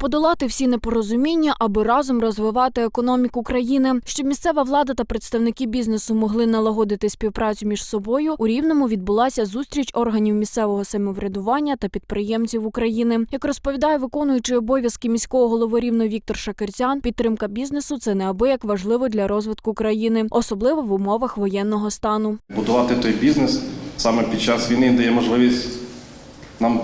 Подолати всі непорозуміння, аби разом розвивати економіку країни, щоб місцева влада та представники бізнесу могли налагодити співпрацю між собою. У рівному відбулася зустріч органів місцевого самоврядування та підприємців України. Як розповідає виконуючий обов'язки міського голови рівно Віктор Шакерцян, підтримка бізнесу це неабияк важливо для розвитку країни, особливо в умовах воєнного стану. Будувати той бізнес саме під час війни дає можливість нам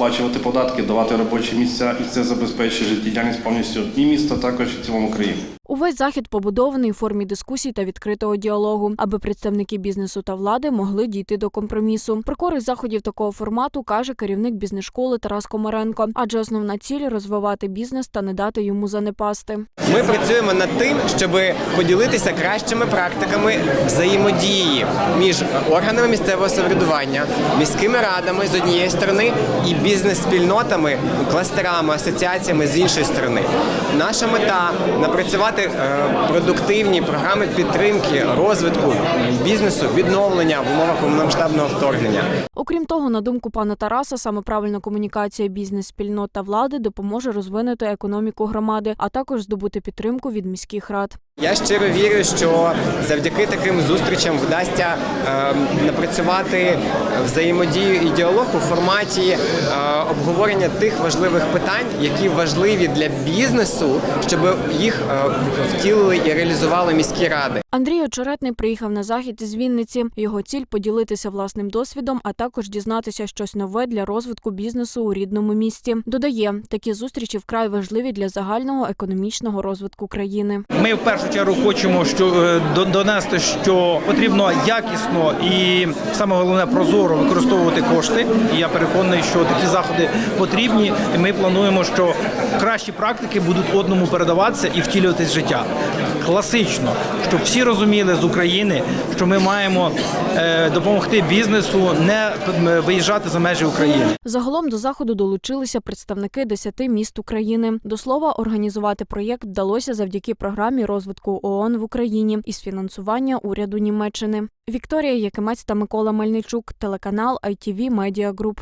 сплачувати податки, давати робочі місця, і це забезпечує життєдіяльність повністю і міста, також і цілому країни. Увесь захід побудований у формі дискусій та відкритого діалогу, аби представники бізнесу та влади могли дійти до компромісу. Про користь заходів такого формату каже керівник бізнес-школи Тарас Комаренко, адже основна ціль розвивати бізнес та не дати йому занепасти. Ми працюємо над тим, щоб поділитися кращими практиками взаємодії між органами місцевого самоврядування, міськими радами з однієї сторони і бізнес-спільнотами, кластерами, асоціаціями з іншої сторони. Наша мета напрацювати е, продуктивні програми підтримки розвитку бізнесу, відновлення в умовах повномасштабного вторгнення. Окрім того, на думку пана Тараса, саме правильна комунікація бізнес-спільнот та влади допоможе розвинути економіку громади, а також здобути підтримку від міських рад. Я щиро вірю, що завдяки таким зустрічам вдасться е, напрацювати взаємодію і діалог у форматі е, обговорення тих важливих питань, які важливі для бізнесу, щоб їх е, втілили і реалізували міські ради. Андрій Очеретний приїхав на захід із Вінниці. Його ціль поділитися власним досвідом, а також дізнатися щось нове для розвитку бізнесу у рідному місті. Додає, такі зустрічі вкрай важливі для загального економічного розвитку країни. Ми в першу чергу хочемо що е, донести, що потрібно якісно і саме головне прозоро використовувати кошти. І я переконаний, що такі заходи потрібні. І ми плануємо, що кращі практики будуть одному передаватися і втілюватись в життя. Класично, щоб всі розуміли з України, що ми маємо е, допомогти бізнесу не виїжджати за межі України. Загалом до заходу долучилися представники 10 міст України. До слова, організувати проєкт вдалося завдяки програмі розвитку ООН в Україні із фінансування уряду Німеччини. Вікторія Якимець та Микола Мельничук, телеканал ITV Media Group.